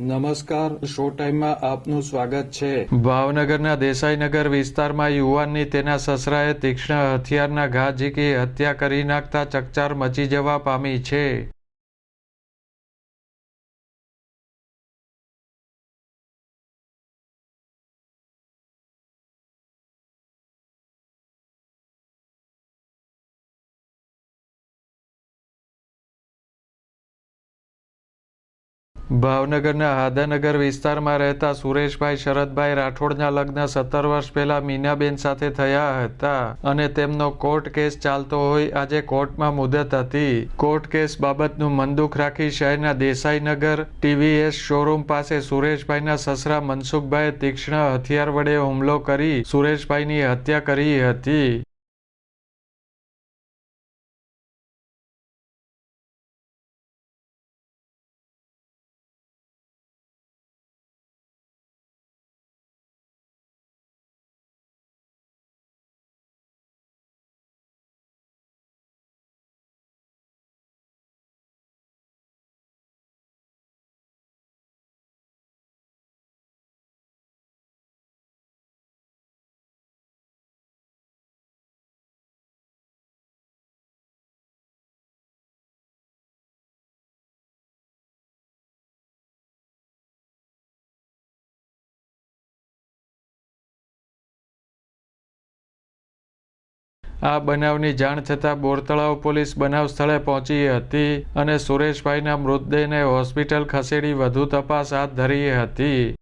નમસ્કાર, શો ટાઈમમાં આપનું સ્વાગત છે. ભાવનગરના દેસાઈનગર વિસ્તારમાં યુવાનની તેના સસરાએ તીક્ષ્ણ હથિયારના ઘા ઝીકી હત્યા કરી નાખતા ચકચાર મચી જવા પામી છે. ભાવનગરના હાદાનગર વિસ્તારમાં રહેતા સુરેશભાઈ શરદભાઈ રાઠોડના લગ્ન સત્તર વર્ષ પહેલા મીનાબેન સાથે થયા હતા અને તેમનો કોર્ટ કેસ ચાલતો હોય આજે કોર્ટમાં મુદત હતી. કોર્ટ કેસ બાબતનું મનદુખ રાખી શહેરના દેસાઈનગર ટીવીએસ શોરૂમ પાસે સુરેશભાઈના સસરા મનસુખભાઈએ તીક્ષ્ણ હથિયાર વડે હુમલો કરી સુરેશભાઈની હત્યા કરી હતી. આ બનાવની જાણ થતાં બોરતળાવ પોલીસ બનાવ સ્થળે પહોંચી હતી અને સુરેશભાઈના મૃતદેહને હોસ્પિટલ ખસેડી વધુ તપાસ હાથ ધરી હતી.